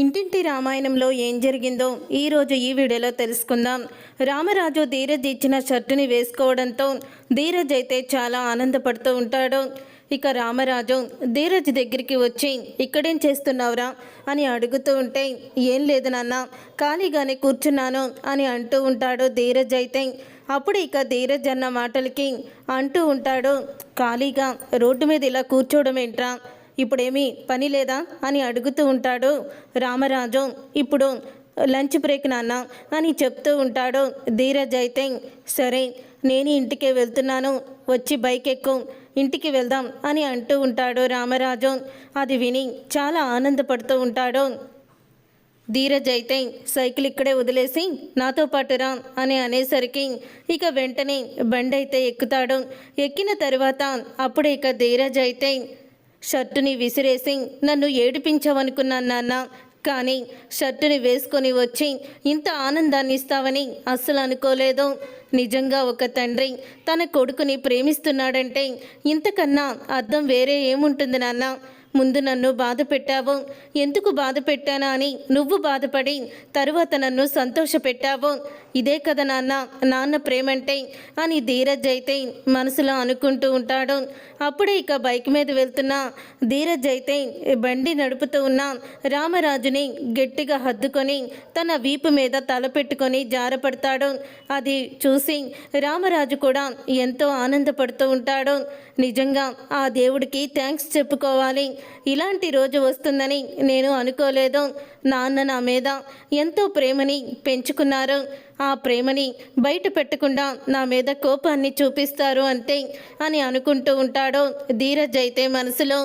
ఇంటింటి రామాయణంలో ఏం జరిగిందో ఈరోజు ఈ వీడియోలో తెలుసుకుందాం. రామరాజు ధీరజ్ ఇచ్చిన షర్టుని వేసుకోవడంతో ధీరజ్ అయితే చాలా ఆనందపడుతూ ఉంటాడు. ఇక రామరాజు ధీరజ్ దగ్గరికి వచ్చి ఇక్కడేం చేస్తున్నావురా? అని అడుగుతూ ఉంటే ఏం లేదు నాన్న ఖాళీగానే కూర్చున్నాను అని అంటూ ఉంటాడు ధీరజ్ అయితే. అప్పుడు ఇక ధీరజ్ అన్న మాటలకి అంటూ ఉంటాడు ఖాళీగా రోడ్డు మీద ఇలా కూర్చోవడం ఏంట్రా? ఇప్పుడేమి పని లేదా అని అడుగుతూ ఉంటాడు రామరాజు. ఇప్పుడు లంచ్ బ్రేక్ నాన్న అని చెప్తూ ఉంటాడు ధీరజ్ అయితే. సరే నేను ఇంటికే వెళ్తున్నాను. వచ్చి బైక్ ఎక్కు ఇంటికి వెళ్దాం అని అంటూ ఉంటాడు రామరాజు. అది విని చాలా ఆనందపడుతూ ఉంటాడు. ధీరజ్ అయితే సైకిల్ ఇక్కడే వదిలేసి నాతో పాటు రా అని అనేసరికి ఇక వెంటనే బండి అయితే ఎక్కుతాడు. ఎక్కిన తర్వాత అప్పుడు ఇక ధీరజ్ అయితే షర్టుని విసిరేసి నన్ను ఏడిపించవనుకున్నాను నాన్న. కానీ షర్టుని వేసుకొని వచ్చి ఇంత ఆనందాన్ని ఇస్తావని అస్సలు అనుకోలేదు. నిజంగా ఒక తండ్రి తన కొడుకుని ప్రేమిస్తున్నాడంటే ఇంతకన్నా అర్థం వేరే ఏముంటుంది నాన్న? ముందు నన్ను బాధ పెట్టావు. ఎందుకు బాధ పెట్టానా అని నువ్వు బాధపడి తరువాత నన్ను సంతోష పెట్టావు. ఇదే కదా నాన్న నాన్న ప్రేమంటే అని ధీరజ్ అయితే మనసులో అనుకుంటూ ఉంటాడు. అప్పుడే ఇక బైక్ మీద వెళ్తున్న ధీరజ్ అయితే బండి నడుపుతూ ఉన్న రామరాజుని గట్టిగా హద్దుకొని తన వీపు మీద తల పెట్టుకొని జారపడతాడు. అది చూసి రామరాజు కూడా ఎంతో ఆనందపడుతూ ఉంటాడు. నిజంగా ఆ దేవుడికి థ్యాంక్స్ చెప్పుకోవాలి. ఇలాంటి రోజు వస్తుందని నేను అనుకోలేదు. నాన్న నా మీద ఎంతో ప్రేమని పెంచుకున్నారు. ఆ ప్రేమని బయట పెట్టకుండా నా మీద కోపాన్ని చూపిస్తారు అంతే అని అనుకుంటూ ఉంటాడు. ధీరజ్ అయితే మనసులో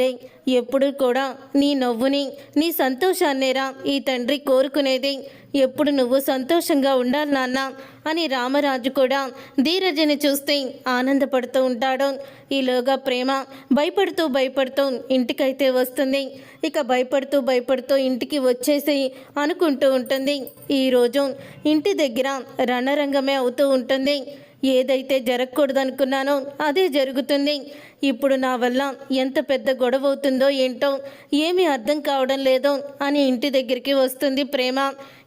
రే ఎప్పుడు కూడా నీ నవ్వుని నీ సంతోషాన్నేరా ఈ తండ్రి కోరుకునేది. ఎప్పుడు నువ్వు సంతోషంగా ఉండాలి నాన్న అని రామరాజు కూడా ధీరజని చూస్తే ఆనందపడుతూ ఉంటాడు. ఈలోగా ప్రేమ భయపడుతూ భయపడుతూ ఇంటికైతే వస్తుంది. ఇక భయపడుతూ భయపడుతూ ఇంటికి వచ్చేసి అనుకుంటూ ఉంటుంది. ఈరోజు ఇంటి దగ్గర రణరంగమే అవుతూ ఉంటుంది. ఏదైతే జరగకూడదనుకున్నానో అదే జరుగుతుంది. ఇప్పుడు నా వల్ల ఎంత పెద్ద గొడవ అవుతుందో ఏంటో ఏమీ అర్థం కావడం లేదో అని ఇంటి దగ్గరికి వస్తుంది ప్రేమ.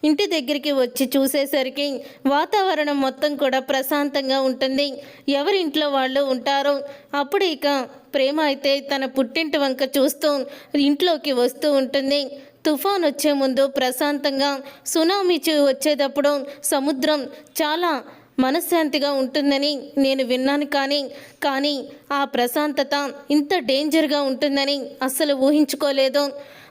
ఇంటి దగ్గరికి వచ్చి చూసేసరికి వాతావరణం మొత్తం కూడా ప్రశాంతంగా ఉంటుంది. ఎవరింట్లో వాళ్ళు ఉంటారో అప్పుడు ఇక ప్రేమ అయితే తన పుట్టింటి వంక చూస్తూ ఇంట్లోకి వస్తూ ఉంటుంది. తుఫాన్ వచ్చే ముందు ప్రశాంతంగా సునామీ వచ్చేటప్పుడు సముద్రం చాలా మనశ్శాంతిగా ఉంటుందని నేను విన్నాను కానీ కానీ ఆ ప్రశాంతత ఇంత డేంజర్గా ఉంటుందని అస్సలు ఊహించుకోలేదు.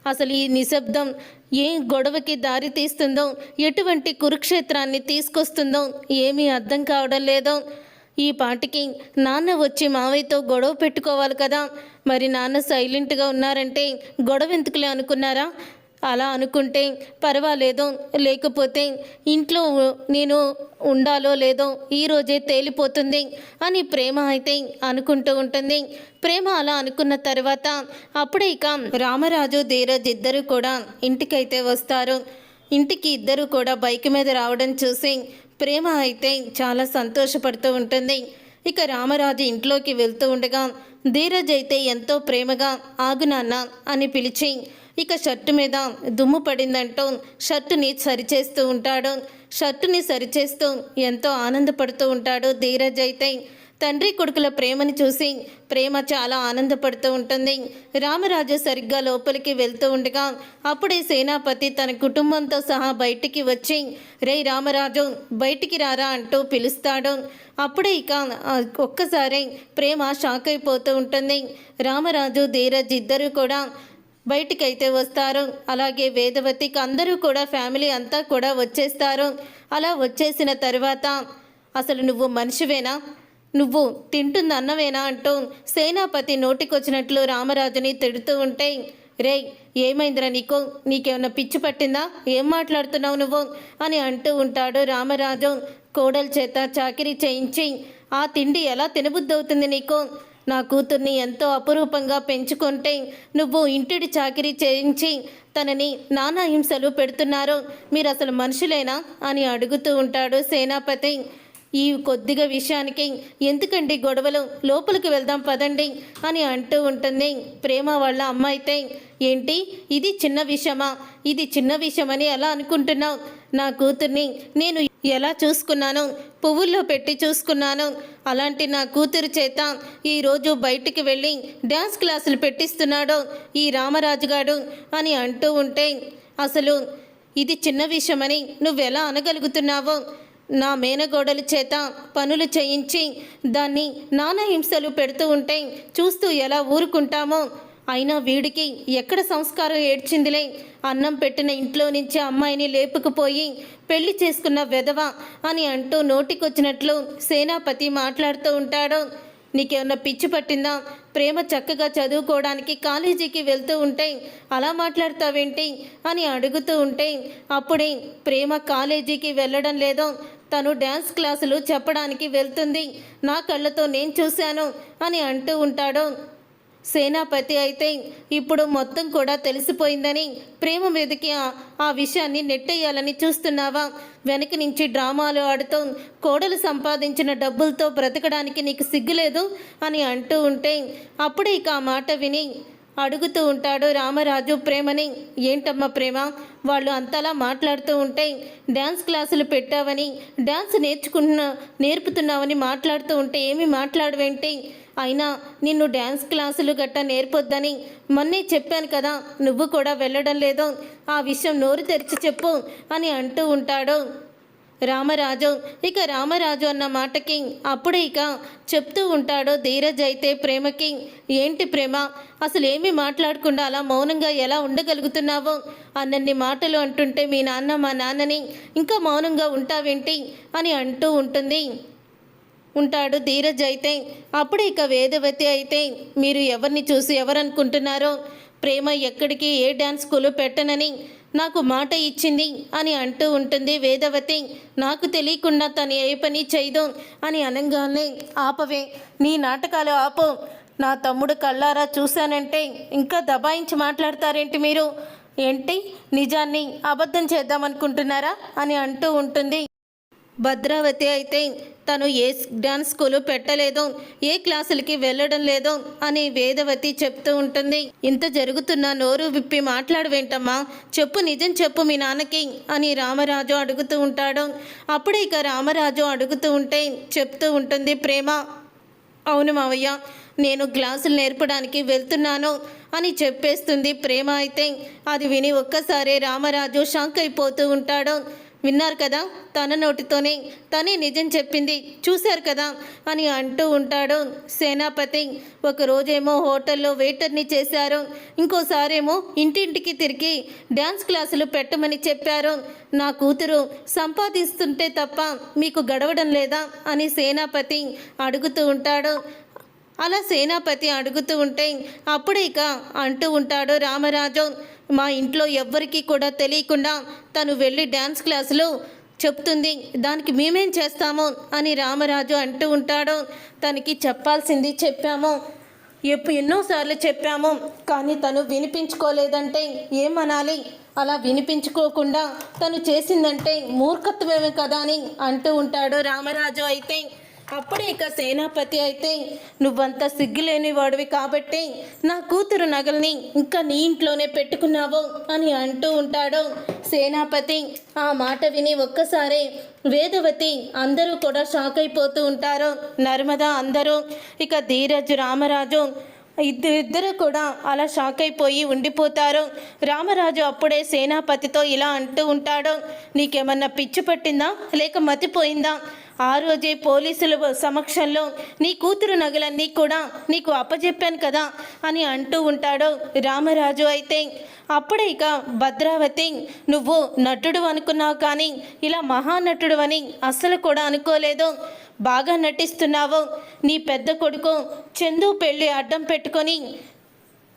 అసలు ఈ నిశ్శబ్దం ఏ గొడవకి దారి తీస్తుందో ఎటువంటి కురుక్షేత్రాన్ని తీసుకొస్తుందో ఏమీ అర్థం కావడం లేదు. ఈ పాటికి నాన్న వచ్చి మావయ్యతో గొడవ పెట్టుకోవాలి కదా. మరి నాన్న సైలెంట్గా ఉన్నారంటే గొడవ ఎందుకులే అనుకున్నారా? అలా అనుకుంటే పర్వాలేదు. లేకపోతే ఇంట్లో నేను ఉండాలో లేదో ఈరోజే తేలిపోతుంది అని ప్రేమ అయితే అనుకుంటూ ఉంటుంది. ప్రేమ అలా అనుకున్న తర్వాత అప్పుడే ఇక రామరాజు ధీరజ్ ఇద్దరు కూడా ఇంటికైతే వస్తారు. ఇంటికి ఇద్దరు కూడా బైక్ మీద రావడం చూసి ప్రేమ అయితే చాలా సంతోషపడుతూ ఉంటుంది. ఇక రామరాజు ఇంట్లోకి వెళ్తూ ఉండగా ధీరజ్ అయితే ఎంతో ప్రేమగా ఆగునాన్న అని పిలిచి ఇక షర్టు మీద దుమ్ము పడిందంటూ షర్టుని సరిచేస్తూ ఉంటాడు. షర్టుని సరిచేస్తూ ఎంతో ఆనందపడుతూ ఉంటాడు ధీరజ్ అయితే. తండ్రి కొడుకుల ప్రేమని చూసి ప్రేమ చాలా ఆనందపడుతూ ఉంటుంది. రామరాజు సరిగ్గా లోపలికి వెళ్తూ ఉండగా అప్పుడే సేనాపతి తన కుటుంబంతో సహా బయటికి వచ్చి రే రామరాజు బయటికి రారా అంటూ పిలుస్తాడు. అప్పుడే ఇక ఒక్కసారి ప్రేమ షాక్ అయిపోతూ ఉంటుంది. రామరాజు ధీరజ్ ఇద్దరు కూడా బయటికైతే వస్తారు. అలాగే వేదవతికి అందరూ కూడా ఫ్యామిలీ అంతా కూడా వచ్చేస్తారు. అలా వచ్చేసిన తర్వాత అసలు నువ్వు మనిషివేనా? నువ్వు తింటుంది అన్నవేనా అంటూ సేనాపతి నోటికొచ్చినట్లు రామరాజుని తిడుతూ ఉంటే రే ఏమైందిరా నీకు? నీకేమన్నా పిచ్చి పట్టిందా? ఏం మాట్లాడుతున్నావు నువ్వు? అని అంటూ ఉంటాడు రామరాజు. కోడల చేత చాకిరీ చేయించి ఆ తిండి ఎలా తినబుద్ధవుతుంది నీకు? నా కూతుర్ని ఎంతో అపురూపంగా పెంచుకుంటే నువ్వు ఇంటిడి చాకిరీ చేయించి తనని నానా హింసలు పెడుతున్నారు. మీరు అసలు మనుషులేనా? అని అడుగుతూ ఉంటాడు సేనాపతి. ఈ కొద్దిగా విషయానికి ఎందుకండి గొడవలు? లోపలికి వెళ్దాం పదండి అని అంటూ ఉంటుంది. ప్రేమ వాళ్ళ అమ్మ అయితే ఏంటి? ఇది చిన్న విషయమా? ఇది చిన్న విషయమని ఎలా అనుకుంటున్నావు? నా కూతుర్ని నేను ఎలా చూసుకున్నాను పువ్వుల్లో పెట్టి చూసుకున్నాను అలాంటి నా కూతురు చేత ఈరోజు బయటికి వెళ్ళి డ్యాన్స్ క్లాసులు పెట్టిస్తున్నాడు ఈ రామరాజుగాడు అని అంటూ ఉంటే అసలు ఇది చిన్న విషయమని నువ్వెలా అనగలుగుతున్నావో నా మేనగోడల చేత పనులు చేయించి దాన్ని నానా హింసలు పెడుతూ ఉంటే చూస్తూ ఎలా ఊరుకుంటామో అయినా వీడికి ఎక్కడ సంస్కారం ఏడ్చిందిలే? అన్నం పెట్టిన ఇంట్లో నుంచి అమ్మాయిని లేపుకుపోయి పెళ్ళి చేసుకున్న వెధవ అని అంటూ నోటికొచ్చినట్లు సేనాపతి మాట్లాడుతూ ఉంటాడు. నీకేమన్నా పిచ్చి పట్టిందా? ప్రేమ చక్కగా చదువుకోవడానికి కాలేజీకి వెళ్తూ ఉంటే అలా మాట్లాడతావేంటి? అని అడుగుతూ ఉంటే అప్పుడే ప్రేమ కాలేజీకి వెళ్ళడం లేదో తను డ్యాన్స్ క్లాసులు చెప్పడానికి వెళ్తుంది. నా కళ్ళతో నేను చూశాను అని అంటూ ఉంటాడు. సేనాపతి అయితే ఇప్పుడు మొత్తం కూడా తెలిసిపోయిందని ప్రేమ మీదకి ఆ- విషయాన్ని నెట్టేయాలని చూస్తున్నావా? వెనక నుంచి డ్రామాలు ఆడుతూ కోడలు సంపాదించిన డబ్బులతో బ్రతకడానికి నీకు సిగ్గులేదు? అని అంటూ ఉంటే అప్పుడే ఇక ఆ మాట విని అడుగుతూ ఉంటాడు రామరాజు ప్రేమని. ఏంటమ్మా ప్రేమ? వాళ్ళు అంతలా మాట్లాడుతూ ఉంటే డ్యాన్స్ క్లాసులు పెట్టావని డ్యాన్స్ నేర్చుకుంటున్నా నేర్పుతున్నావని మాట్లాడుతూ ఉంటే ఏమి మాట్లాడవేంటి? అయినా నిన్ను డ్యాన్స్ క్లాసులు గట్టా నేర్పొద్దని మొన్నే చెప్పాను కదా నువ్వు కూడా వెళ్ళడం లేదో. ఆ విషయం నోరు తెరిచి చెప్పు అని అంటూ ఉంటాడు. రామరాజు ఇక రామరాజు అన్న మాటకి అప్పుడే ఇక చెప్తూ ఉంటాడు ధీరజ్ అయితే ప్రేమకి. ఏంటి ప్రేమ? అసలు ఏమీ మాట్లాడకుండా అలా మౌనంగా ఎలా ఉండగలుగుతున్నావో? అన్నన్ని మాటలు అంటుంటే మీ నాన్న మా నాన్నని ఇంకా మౌనంగా ఉంటావేంటి? అని అంటూ ఉంటుంది. ఉంటాడు ధీరజ్ అయితే. అప్పుడు ఇక వేదవతి అయితే మీరు ఎవరిని చూసి ఎవరనుకుంటున్నారో? ప్రేమ ఎక్కడికి ఏ డ్యాన్స్ స్కూలు పెట్టనని నాకు మాట ఇచ్చింది అని అంటూ ఉంటుంది వేదవతి. నాకు తెలియకుండా తను ఏ పని చేయదు అని అనగానే ఆపవే నీ నాటకాలు ఆపు. నా తమ్ముడు కళ్ళారా చూశానంటే ఇంకా దబాయించి మాట్లాడతారేంటి మీరు? ఏంటి? నిజాన్ని అబద్ధం చేద్దామనుకుంటున్నారా? అని అంటూ ఉంటుంది. భద్రావతి అయితే తను ఏ డాన్స్ స్కూలు పెట్టలేదు ఏ క్లాసులకి వెళ్ళడం లేదు అని వేదవతి చెప్తూ ఉంటుంది. ఇంత జరుగుతున్న నోరు విప్పి మాట్లాడవేంటమ్మా చెప్పు నిజం చెప్పు మీ నాన్నకి అని రామరాజు అడుగుతూ ఉంటాడు. అప్పుడు ఇక రామరాజు అడుగుతూ ఉంటే చెప్తూ ఉంటుంది ప్రేమ. అవును మావయ్య నేను క్లాసులు నేర్పడానికి వెళ్తున్నాను అని చెప్పేస్తుంది ప్రేమ అయితే. అది విని ఒక్కసారి రామరాజు షాక్ అయిపోతూ ఉంటాడు. విన్నారు కదా? తన నోటితోనే తనే నిజం చెప్పింది. చూశారు కదా? అని అంటూ ఉంటాడు సేనాపతి. ఒకరోజేమో హోటల్లో వెయిటర్ని చేశారు. ఇంకోసారేమో ఇంటింటికి తిరిగి డ్యాన్స్ క్లాసులు పెట్టమని చెప్పారు. నా కూతురు సంపాదిస్తుంటే తప్ప మీకు గడవడం లేదా? అని సేనాపతి అడుగుతూ ఉంటాడు. అలా సేనాపతి అడుగుతూ ఉంటే అప్పుడే ఇక అంటూ ఉంటాడు రామరాజు. మా ఇంట్లో ఎవ్వరికీ కూడా తెలియకుండా తను వెళ్ళి డ్యాన్స్ క్లాసులు చెప్తుంది దానికి మేమేం చేస్తాము? అని రామరాజు అంటూ ఉంటాడు. తనకి చెప్పాల్సింది చెప్పాము. ఎప్పు ఎన్నోసార్లు చెప్పాము. కానీ తను వినిపించుకోలేదంటే ఏమనాలి? అలా వినిపించుకోకుండా తను చేసిందంటే మూర్ఖత్వమే కదా అని అంటూ ఉంటాడు రామరాజు అయితే. అప్పుడే ఇక సేనాపతి అయితే నువ్వంత సిగ్గులేని వాడివి కాబట్టి నా కూతురు నగల్ని ఇంకా నీ ఇంట్లోనే పెట్టుకున్నావు అని అంటూ ఉంటాడు. సేనాపతి ఆ మాట విని ఒక్కసారే వేదవతి అందరూ కూడా షాక్ అయిపోతూ ఉంటారు. నర్మద అందరూ ఇక ధీరజ్ రామరాజు ఇద్దరు ఇద్దరు కూడా అలా షాక్ అయిపోయి ఉండిపోతారు. రామరాజు అప్పుడే సేనాపతితో ఇలా అంటూ ఉంటాడు నీకేమన్నా పిచ్చి పట్టిందా? లేక మతిపోయిందా? ఆ రోజే పోలీసుల సమక్షంలో నీ కూతురు నగలన్నీ కూడా నీకు అప్పచెప్పాను కదా అని అంటూ ఉంటాడు రామరాజు అయితే. అప్పుడే ఇక భద్రావతి నువ్వు నటుడు అనుకున్నావు కానీ ఇలా మహానటుడు అని అస్సలు కూడా అనుకోలేదు. బాగా నటిస్తున్నావు. నీ పెద్ద కొడుకు చందు పెళ్ళి అడ్డం పెట్టుకొని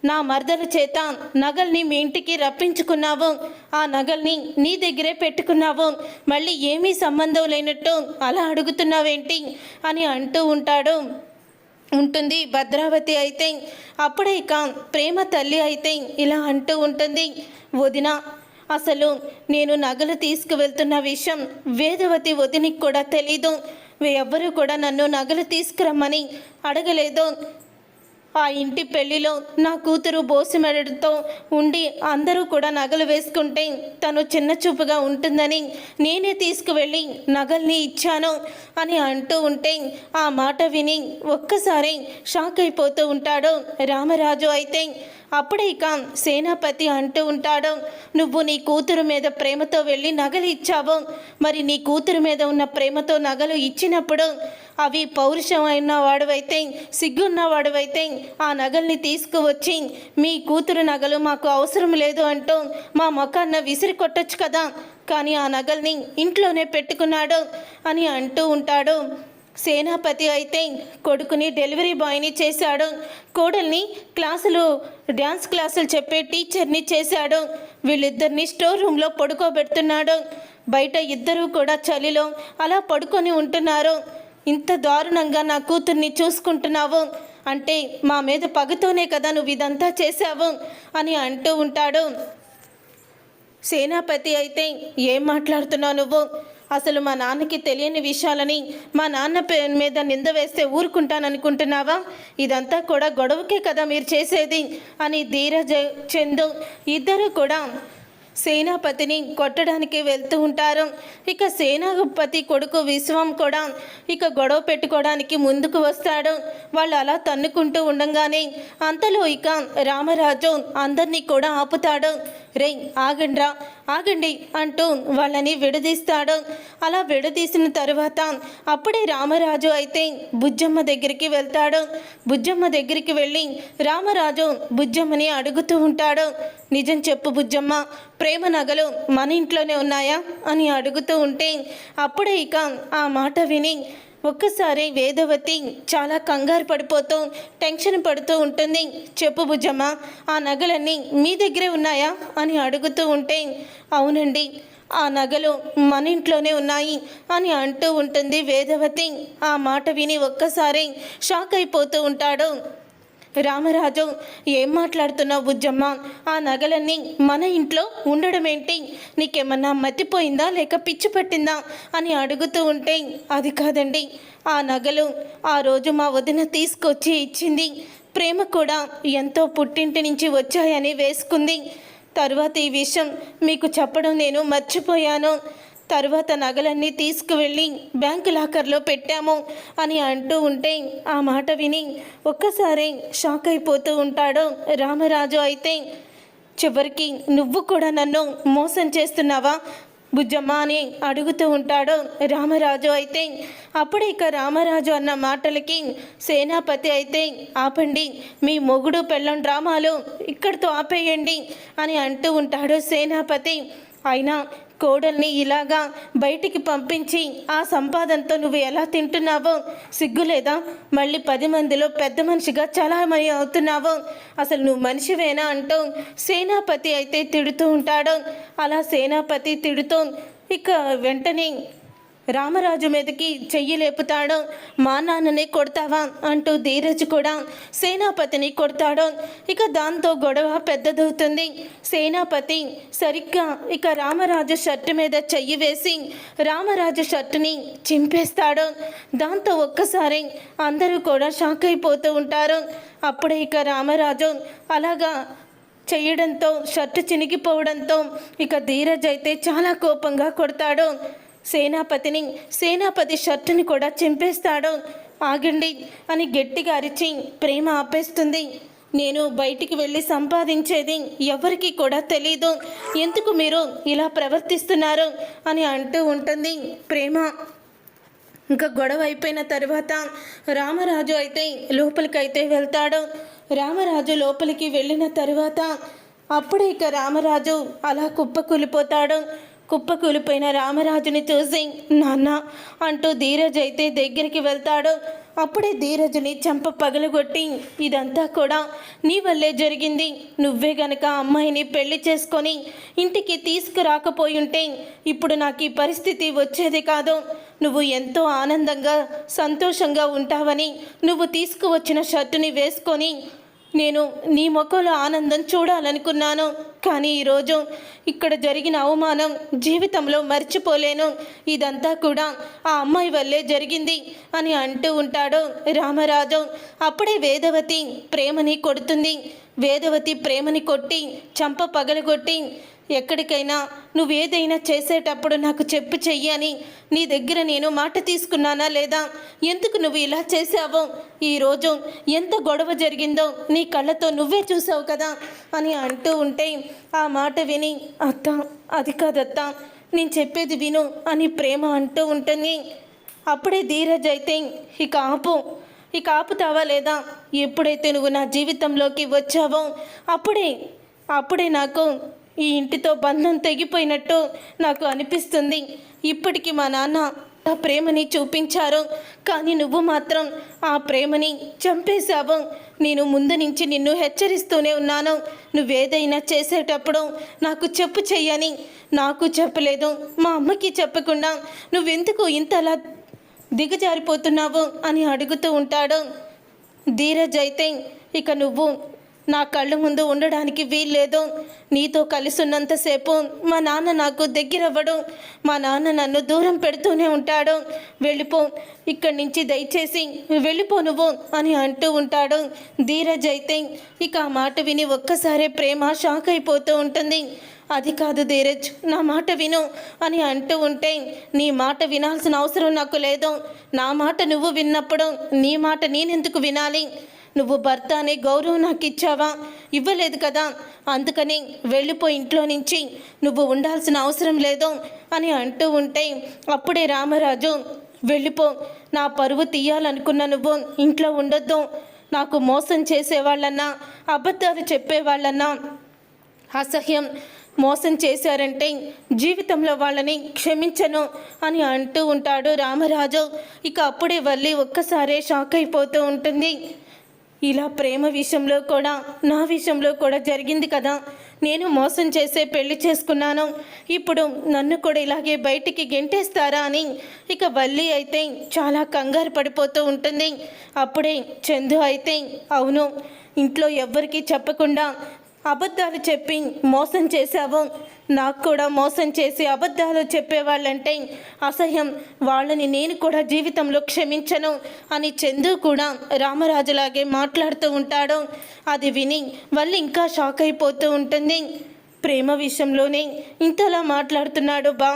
నా మర్దల చేత నగల్ని మీ ఇంటికి రప్పించుకున్నావు. ఆ నగల్ని నీ దగ్గరే పెట్టుకున్నావు. మళ్ళీ ఏమీ సంబంధం లేనట్టు అలా అడుగుతున్నావేంటి అని అంటూ ఉంటాడు. ఉంటుంది భద్రావతి అయితే అప్పుడే ఇక ప్రేమ తల్లి అయితే ఇలా అంటూ ఉంటుంది. వదిన అసలు నేను నగలు తీసుకువెళ్తున్న విషయం వేదవతి వదినికి కూడా తెలీదు. ఎవ్వరూ కూడా నన్ను నగలు తీసుకురమ్మని అడగలేదు. ఆ ఇంటి పెళ్ళిలో నా కూతురు బోసిమెడతో ఉండి అందరూ కూడా నగలు వేసుకుంటే తను చిన్న చూపుగా ఉంటుందని నేనే తీసుకువెళ్ళి నగల్ని ఇచ్చాను అని అంటూ ఉంటే ఆ మాట విని ఒక్కసారి షాక్ అయిపోతూ ఉంటాడు రామరాజు అయితే అప్పుడే ఇక సేనాపతి అంటూ ఉంటాడు నువ్వు నీ కూతురు మీద ప్రేమతో వెళ్ళి నగలు ఇచ్చావు. మరి నీ కూతురు మీద ఉన్న ప్రేమతో నగలు ఇచ్చినప్పుడు అవి పౌరుషమైన వాడువైతే సిగ్గున్న వాడువైతే ఆ నగల్ని తీసుకువచ్చి మీ కూతురు నగలు మాకు అవసరం లేదు అంటూ మా మొఖాన్న విసిరి కొట్టచ్చు కదా. కానీ ఆ నగల్ని ఇంట్లోనే పెట్టుకున్నాడు అని అంటూ ఉంటాడు. సేనాపతి అయితే కొడుకుని డెలివరీ బాయ్ని చేశాడు. కోడల్ని క్లాసులు డ్యాన్స్ క్లాసులు చెప్పే టీచర్ని చేశాడు. వీళ్ళిద్దరిని స్టోర్ రూమ్లో పడుకోబెడుతున్నాడు. బయట ఇద్దరూ కూడా చలిలో అలా పడుకొని ఉంటున్నారు. ఇంత దారుణంగా నా కూతుర్ని చూసుకుంటున్నావు. అంటే మా మీద పగతోనే కదా నువ్వు ఇదంతా చేశావు అని అంటూ ఉంటాడు. సేనాపతి అయితే ఏం మాట్లాడుతున్నావు నువ్వు? అసలు మా నాన్నకి తెలియని విషయాలని మా నాన్న మీద నింద వేస్తే ఊరుకుంటాననుకుంటున్నావా? ఇదంతా కూడా గొడవకే కదా మీరు చేసేది? అని ధీరజ చందు ఇద్దరు కూడా సేనాపతిని కొట్టడానికి వెళ్తూ ఉంటారు. ఇక సేనాపతి కొడుకు విశ్వం కూడా ఇక గొడవ పెట్టుకోవడానికి ముందుకు వస్తాడు. వాళ్ళు అలా తన్నుకుంటూ ఉండగానే అంతలో ఇక రామరాజు అందరినీ కూడా ఆపుతాడు. రే ఆగండ్రా ఆగండి అంటూ వాళ్ళని విడదీస్తాడు. అలా విడదీసిన తరువాత అప్పుడే రామరాజు అయితే బుజ్జమ్మ దగ్గరికి వెళ్తాడు. బుజ్జమ్మ దగ్గరికి వెళ్ళి రామరాజు బుజ్జమ్మని అడుగుతూ ఉంటాడు. నిజం చెప్పు బుజ్జమ్మ ప్రేమ నగలు మన ఇంట్లోనే ఉన్నాయా? అని అడుగుతూ ఉంటే అప్పుడే ఇక ఆ మాట విని ఒక్కసారి వేదవతి చాలా కంగారు పడిపోతూ టెన్షన్ పడుతూ ఉంటుంది. చెప్పు భుజమ్మ ఆ నగలన్నీ మీ దగ్గరే ఉన్నాయా? అని అడుగుతూ ఉంటే అవునండి ఆ నగలు మన ఇంట్లోనే ఉన్నాయి అని అంటూ ఉంటుంది వేదవతి. ఆ మాట విని ఒక్కసారి షాక్ అయిపోతూ ఉంటాడు. రామరాజు ఏం మాట్లాడుతున్నావు బుజ్జమ్మ? ఆ నగలన్నీ మన ఇంట్లో ఉండడం ఏంటి నీకేమన్నా మతిపోయిందా లేక పిచ్చి పట్టిందా? అని అడుగుతూ ఉంటే అది కాదండి. ఆ నగలు ఆ రోజు మా వదిన తీసుకొచ్చి ఇచ్చింది. ప్రేమ కూడా ఎంతో పుట్టింటి నుంచి వచ్చాయని వేసుకుంది. తర్వాత ఈ విషయం మీకు చెప్పడం నేను మర్చిపోయాను. తరువాత నగలన్నీ తీసుకువెళ్ళి బ్యాంకు లాకర్లో పెట్టాము అని అంటూ ఉంటే ఆ మాట విని ఒక్కసారి షాక్ అయిపోతూ ఉంటాడు రామరాజు అయితే చివరికి నువ్వు కూడా నన్ను మోసం చేస్తున్నావా? బుజ్జమ్మ అని అడుగుతూ ఉంటాడు రామరాజు అయితే. అప్పుడు ఇక రామరాజు అన్న మాటలకి సేనాపతి అయితే ఆపండి మీ మొగుడు పెళ్ళం డ్రామాలు ఇక్కడితో ఆపేయండి అని అంటూ ఉంటాడు సేనాపతి. అయినా కోడల్ని ఇలాగా బయటికి పంపించి ఆ సంపాదనతో నువ్వు ఎలా తింటున్నావో సిగ్గులేదా మళ్ళీ పది మందిలో పెద్ద మనిషిగా చలామణి అవుతున్నావు. అసలు నువ్వు మనిషివేనా అంటూ సేనాపతి అయితే తిడుతూ ఉంటాడు. అలా సేనాపతి తిడుతూ ఇక వెంటనే రామరాజు మీదకి చెయ్యి లేపుతాడు. మా నాన్నని కొడతావా? అంటూ ధీరజ్ కూడా సేనాపతిని కొడతాడు. ఇక దాంతో గొడవ పెద్దదవుతుంది. సేనాపతి సరిగ్గా ఇక రామరాజు షర్టు మీద చెయ్యి వేసి రామరాజు షర్టుని చింపేస్తాడు. దాంతో ఒక్కసారి అందరూ కూడా షాక్ అయిపోతూ ఉంటారు. అప్పుడే ఇక రామరాజు అలాగా చేయడంతో షర్టు చినిగిపోవడంతో ఇక ధీరజ్ అయితే చాలా కోపంగా కొడతాడు. సేనాపతిని సేనాపతి షర్టుని కూడా చింపేస్తాడు. ఆగండి అని గట్టిగా అరిచి ప్రేమ ఆపేస్తుంది. నేను బయటికి వెళ్ళి సంపాదించేది ఎవరికి కూడా తెలీదు. ఎందుకు మీరు ఇలా ప్రవర్తిస్తున్నారు? అని అంటూ ఉంటుంది ప్రేమ. ఇంకా గొడవ అయిపోయిన తర్వాత రామరాజు అయితే లోపలికైతే వెళ్తాడు. రామరాజు లోపలికి వెళ్ళిన తర్వాత అప్పుడే ఇక రామరాజు అలా కుప్ప కుప్పకూలిపోయిన కుప్ప కూలిపోయిన రామరాజుని చూసి నాన్న అంటూ ధీరజ్ అయితే దగ్గరికి వెళ్తాడు. అప్పుడే ధీరజుని చెంప పగలగొట్టి ఇదంతా కూడా నీ వల్లే జరిగింది. నువ్వే గనక అమ్మాయిని పెళ్ళి చేసుకొని ఇంటికి తీసుకురాకపోయుంటే ఇప్పుడు నాకు ఈ పరిస్థితి వచ్చేది కాదు. నువ్వు ఎంతో ఆనందంగా సంతోషంగా ఉంటావని నువ్వు తీసుకువచ్చిన షర్టుని వేసుకొని నేను నీ ముఖంలో ఆనందం చూడాలనుకున్నాను కానీ ఈరోజు ఇక్కడ జరిగిన అవమానం జీవితంలో మర్చిపోలేను. ఇదంతా కూడా ఆ అమ్మాయి వల్లే జరిగింది అని అంటూ ఉంటాడు రామరాజు. అప్పుడే వేదవతి ప్రేమని కొడుతుంది. వేదవతి ప్రేమని కొట్టి చంప పగలగొట్టి ఎక్కడికైనా నువ్వేదైనా చేసేటప్పుడు నాకు చెప్పు చెయ్యని నీ దగ్గర నేను మాట తీసుకున్నానా లేదా? ఎందుకు నువ్వు ఇలా చేసావో ఈరోజు ఎంత గొడవ జరిగిందో నీ కళ్ళతో నువ్వే చూసావు కదా అని అంటూ ఉంటే ఆ మాట విని అత్త అది కాదత్త నేను చెప్పేది విను అని ప్రేమ అంటూ ఉంటుంది. అప్పుడే ధీరజ్ అయితే ఇక ఆపు ఇక ఆపుతావా లేదా? ఎప్పుడైతే నువ్వు నా జీవితంలోకి వచ్చావో అప్పుడే అప్పుడే నాకు ఈ ఇంటితో బంధం తెగిపోయినట్టు నాకు అనిపిస్తుంది. ఇప్పటికీ మా నాన్న ఆ ప్రేమని చూపించారు. కానీ నువ్వు మాత్రం ఆ ప్రేమని చంపేశావు. నేను ముందు నుంచి నిన్ను హెచ్చరిస్తూనే ఉన్నాను. నువ్వేదైనా చేసేటప్పుడు నాకు చెప్పు చెయ్యని. నాకు చెప్పలేదు. మా అమ్మకి చెప్పకుండా నువ్వెందుకు ఇంతలా దిగజారిపోతున్నావు అని అడుగుతూ ఉంటాడు. ధీరజ్ అయితే ఇక నువ్వు నా కళ్ళ ముందు ఉండడానికి వీల్లేదు. నీతో కలిసి ఉన్నంతసేపు మా నాన్న నాకు దగ్గరవ్వడు. మా నాన్న నన్ను దూరం పెడుతూనే ఉంటాడు. వెళ్ళిపో ఇక్కడి నుంచి దయచేసి వెళ్ళిపో నువ్వు అని అంటూ ఉంటాడు. ధీరజ్ అయితే ఇక ఆ మాట విని ఒక్కసారే ప్రేమ షాక్ అయిపోతూ ఉంటుంది. అది కాదు ధీరజ్ నా మాట విను అని అంటూ ఉంటే నీ మాట వినాల్సిన అవసరం నాకు లేదు. నా మాట నువ్వు విన్నప్పుడు నీ మాట నేనెందుకు వినాలి? నువ్వు భర్త అనే గౌరవం నాకు ఇచ్చావా? ఇవ్వలేదు కదా. అందుకని వెళ్ళిపోయి ఇంట్లో నుంచి. నువ్వు ఉండాల్సిన అవసరం లేదు అని అంటూ ఉంటే అప్పుడే రామరాజు వెళ్ళిపో. నా పరువు తీయాలనుకున్న నువ్వు ఇంట్లో ఉండొద్దు. నాకు మోసం చేసేవాళ్ళన్నా అబద్ధాలు చెప్పేవాళ్ళన్నా అసహ్యం మోసం చేశారంటే జీవితంలో వాళ్ళని క్షమించను అని అంటూ ఉంటాడు రామరాజు. ఇక అప్పుడే వల్లి ఒక్కసారే షాక్ అయిపోతూ ఉంటుంది. ఇలా ప్రేమ విషయంలో కూడా నా విషయంలో కూడా జరిగింది కదా. నేను మోసం చేసే పెళ్ళి చేసుకున్నాను. ఇప్పుడు నన్ను కూడా ఇలాగే బయటికి గెంటేస్తారా అని. ఇక వల్లి అయితే చాలా కంగారు పడిపోతూ ఉంటుంది. అప్పుడే చందు అయితే అవును ఇంట్లో ఎవ్వరికీ చెప్పకుండా అబద్ధాలు చెప్పి మోసం చేశావు. నాకు కూడా మోసం చేసి అబద్ధాలు చెప్పేవాళ్ళంటే అసహ్యం. వాళ్ళని నేను కూడా జీవితంలో క్షమించను అని చందు కూడా రామరాజులాగే మాట్లాడుతూ ఉంటాడు. అది విని వాళ్ళు ఇంకా షాక్ అయిపోతూ ఉంటుంది. ప్రేమ విషయంలోనే ఇంతలా మాట్లాడుతున్నాడు బా.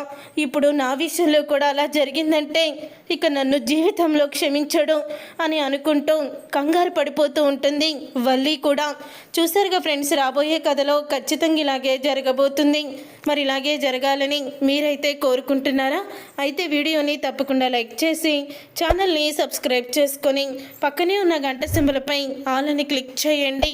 ఇప్పుడు నా విషయంలో కూడా అలా జరిగిందంటే ఇక నన్ను జీవితంలో క్షమించడు అని అనుకుంటూ కంగారు పడిపోతూ ఉంటుంది. వల్లి కూడా చూసారుగా ఫ్రెండ్స్ రాబోయే కథలో ఖచ్చితంగా ఇలాగే జరగబోతుంది. మరి ఇలాగే జరగాలని మీరైతే కోరుకుంటున్నారా? అయితే వీడియోని తప్పకుండా లైక్ చేసి ఛానల్ని సబ్స్క్రైబ్ చేసుకొని పక్కనే ఉన్న గంట సింబలపై ఆలని క్లిక్ చేయండి.